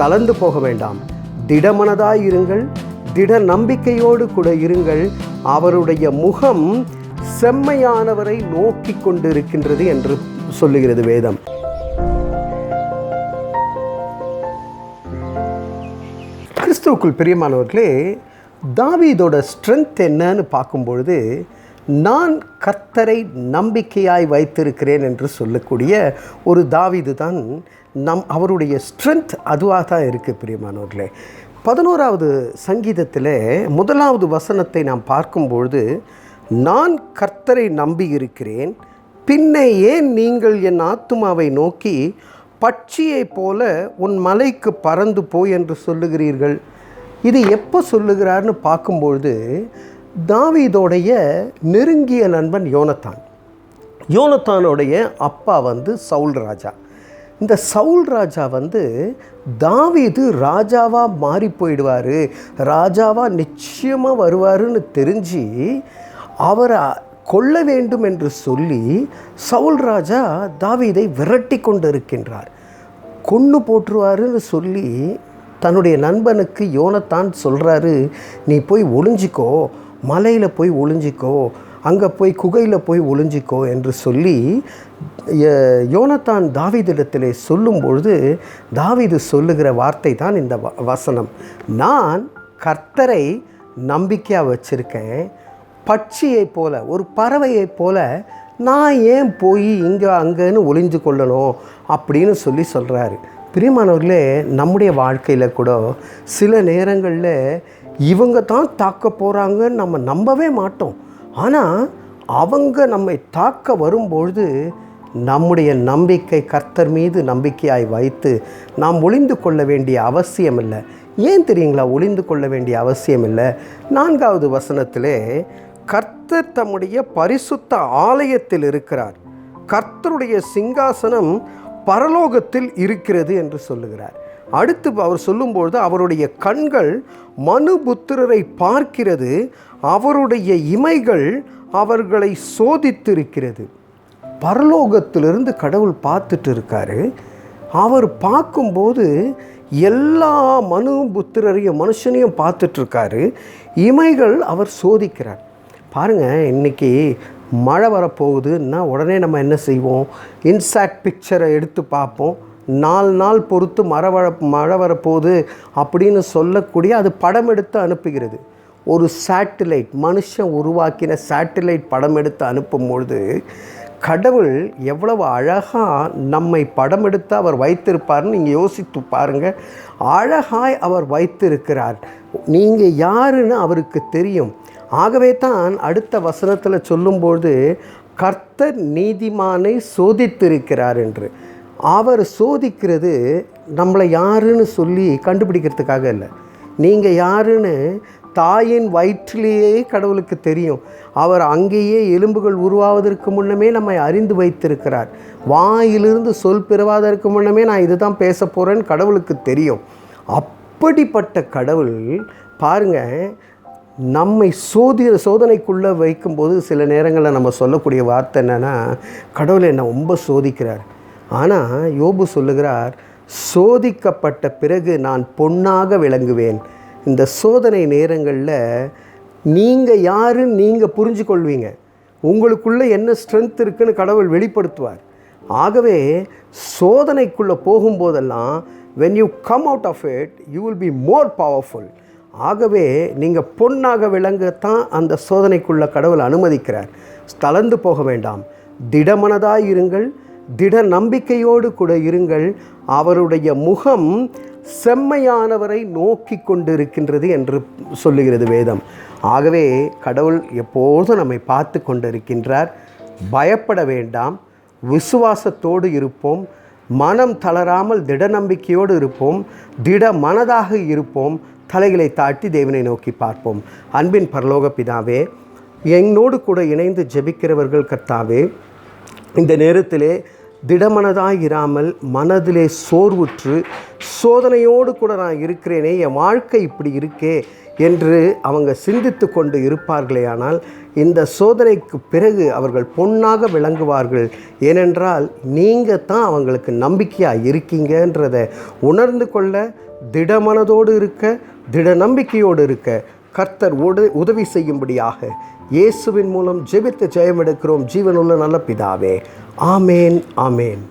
தளர்ந்து போக வேண்டாம். திடமனதாய் இருங்கள் திட நம்பிக்கையோடு கூட இருங்கள். அவருடைய முகம் செம்மையானவரை நோக்கி கொண்டிருக்கின்றது என்று சொல்லுகிறது வேதம். கிறிஸ்துவுக்குள் பிரியமானவர்களே தாவீதோட ஸ்ட்ரென்த் என்னன்னு பார்க்கும்பொழுது நான் கர்த்தரை நம்பிக்கையாய் வைத்திருக்கிறேன் என்று சொல்லக்கூடிய ஒரு தாவீது தான் நம் அவருடைய ஸ்ட்ரென்த் அதுவாக தான் இருக்குது பிரியமானவர்களே. பதினோராவது சங்கீதத்தில் முதலாவது வசனத்தை நாம் பார்க்கும்பொழுது நான் கர்த்தரை நம்பி இருக்கிறேன் பின்னே ஏன் நீங்கள் என் ஆத்துமாவை நோக்கி பட்சியைப் போல உன் மலைக்கு பறந்து போய் என்று சொல்லுகிறீர்கள்? இது எப்போ சொல்லுகிறார்னு பார்க்கும்பொழுது தாவீதோடைய நெருங்கிய நண்பன் யோனத்தான். யோனத்தானுடைய அப்பா வந்து சவுல் ராஜா. இந்த சவுல் ராஜா வந்து தாவீது ராஜாவாக மாறி போயிடுவார். ராஜாவாக நிச்சயமாக வருவாருன்னு தெரிஞ்சு அவரை கொல்ல வேண்டும் என்று சொல்லி சவுல் ராஜா தாவீதை விரட்டி கொண்டு இருக்கின்றார் கொன்று போட்டுருவாருன்னு சொல்லி தன்னுடைய நண்பனுக்கு யோனத்தான் சொல்கிறாரு நீ போய் ஒளிஞ்சிக்கோ மலையில் போய் ஒளிஞ்சிக்கோ அங்கே போய் குகையில் போய் ஒளிஞ்சிக்கோ என்று சொல்லி ய- யோனத்தான் தாவீதிடத்திலே சொல்லும்பொழுது தாவிது சொல்லுகிற வார்த்தை தான் இந்த வ- வசனம். நான் கர்த்தரை நம்பிக்கையாக வச்சுருக்கேன். பட்சியைப் போல ஒரு பறவையைப் போல நான் ஏன் போய் இங்கே அங்கேன்னு ஒளிஞ்சு கொள்ளணும்? அப்படின்னு சொல்லி சொல்கிறாரு பிரியமானவர்களே நம்முடைய வாழ்க்கையில் கூட சில நேரங்களில் இவங்க தான் தாக்க போகிறாங்கன்னு நம்ம நம்பவே மாட்டோம். ஆனால் அவங்க நம்மை தாக்க வரும்பொழுது நம்முடைய நம்பிக்கை கர்த்தர் மீது நம்பிக்கையாய் வைத்து நாம் ஒளிந்து கொள்ள வேண்டிய அவசியம் இல்லை ஏன் தெரியுங்களா? ஒளிந்து கொள்ள வேண்டிய அவசியம் இல்லை நான்காவது வசனத்திலே கர்த்தர் தம்முடைய பரிசுத்த ஆலயத்தில் இருக்கிறார். கர்த்தருடைய சிங்காசனம் பரலோகத்தில் இருக்கிறது என்று சொல்லுகிறார். அடுத்து அவர் சொல்லும்பொழுது அவருடைய கண்கள் மனு புத்திரரை பார்க்கிறது அவருடைய இமைகள் அவர்களை சோதித்திருக்கிறது. பரலோகத்திலிருந்து கடவுள் பார்த்துட்டு இருக்காரு அவர் பார்க்கும்போது எல்லா மனு புத்திரரையும் மனுஷனையும் பார்த்துட்ருக்காரு இமைகள் அவர் சோதிக்கிறார். பாருங்க இன்னைக்கு மழை வரப்போகுதுன்னா உடனே நம்ம என்ன செய்வோம்? இன்சாக்ட் பிக்சரை எடுத்து பார்ப்போம். நாலு நாள் பொறுத்து மழை வர மழை வரப்போகுது அப்படின்னு சொல்லக்கூடிய அது படம் எடுத்து அனுப்புகிறது. ஒரு சேட்டிலைட் மனுஷன் உருவாக்கின சேட்டிலைட் படம் எடுத்து அனுப்பும்பொழுது கடவுள் எவ்வளவு அழகாக நம்மை படம் எடுத்து அவர் வைத்திருப்பார்னு நீங்கள் யோசித்து பாருங்கள் அழகாய் அவர் வைத்திருக்கிறார். நீங்கள் யாருன்னு அவருக்கு தெரியும். ஆகவே தான் அடுத்த வசனத்தில் சொல்லும்போது கர்த்தர் நீதிமானை சோதித்திருக்கிறார் என்று. அவர் சோதிக்கிறது நம்மளை யாருன்னு சொல்லி கண்டுபிடிக்கிறதுக்காக இல்லை. நீங்கள் யாருன்னு தாயின் வயிற்றிலேயே கடவுளுக்கு தெரியும். அவர் அங்கேயே எலும்புகள் உருவாவதற்கு முன்னமே நம்மை அறிந்து வைத்திருக்கிறார். வாயிலிருந்து சொல் பிறவாதற்கு முன்னமே நான் இதுதான் பேச போகிறேன்னு கடவுளுக்கு தெரியும். அப்படிப்பட்ட கடவுள் பாருங்கள் நம்மை சோதி சோதனைக்குள்ளே வைக்கும்போது சில நேரங்களில் நம்ம சொல்லக்கூடிய வார்த்தை என்னென்னா கடவுள் என்னை ரொம்ப சோதிக்கிறார். ஆனால் யோபு சொல்லுகிறார் சோதிக்கப்பட்ட பிறகு நான் பொன்னாக விளங்குவேன். இந்த சோதனை நேரங்களில் நீங்கள் யாருன்னு நீங்கள் புரிஞ்சு கொள்வீங்க உங்களுக்குள்ளே என்ன ஸ்ட்ரென்த் இருக்குன்னு கடவுள் வெளிப்படுத்துவார். ஆகவே சோதனைக்குள்ளே போகும்போதெல்லாம் when you come out of it you will be more powerful ஆகவே நீங்கள் பொன்னாக விளங்கத்தான் அந்த சோதனைக்குள்ள கடவுள் அனுமதிக்கிறார். தளர்ந்து போக வேண்டாம். திடமனதாக இருங்கள். திட நம்பிக்கையோடு கூட இருங்கள். அவருடைய முகம் செம்மையானவரை நோக்கி கொண்டிருக்கின்றது என்று சொல்லுகிறது வேதம். ஆகவே கடவுள் எப்போதும் நம்மை பார்த்து கொண்டிருக்கின்றார். பயப்பட வேண்டாம். விசுவாசத்தோடு இருப்போம். மனம் தளராமல் திட நம்பிக்கையோடு இருப்போம். திட மனதாக இருப்போம். தலைகளை தாட்டி தேவனை நோக்கி பார்ப்போம். அன்பின் பரலோக பிதாவே என்னோடு கூட இணைந்து ஜெபிக்கிறவர்கள் கர்த்தாவே இந்த நேரத்திலே திடமனதாக இராமல் மனதிலே சோர்வுற்று சோதனையோடு கூட நான் இருக்கிறேனே என் வாழ்க்கை இப்படி இருக்கே என்று அவங்க சிந்தித்து கொண்டு இருப்பார்களே ஆனால் இந்த சோதனைக்கு பிறகு அவர்கள் பொன்னாக விளங்குவார்கள். ஏனென்றால் நீங்கள் தான் அவங்களுக்கு நம்பிக்கையாக இருக்கீங்கன்றதை உணர்ந்து கொள்ள திடமனதோடு இருக்க திட நம்பிக்கையோடு இருக்க கர்த்தர் உட உதவி செய்யும்படியாக இயேசுவின் மூலம் ஜெபித்து ஜெயம் எடுக்கிறோம் ஜீவனுள்ள நல்ல பிதாவே. ஆமேன் ஆமேன்.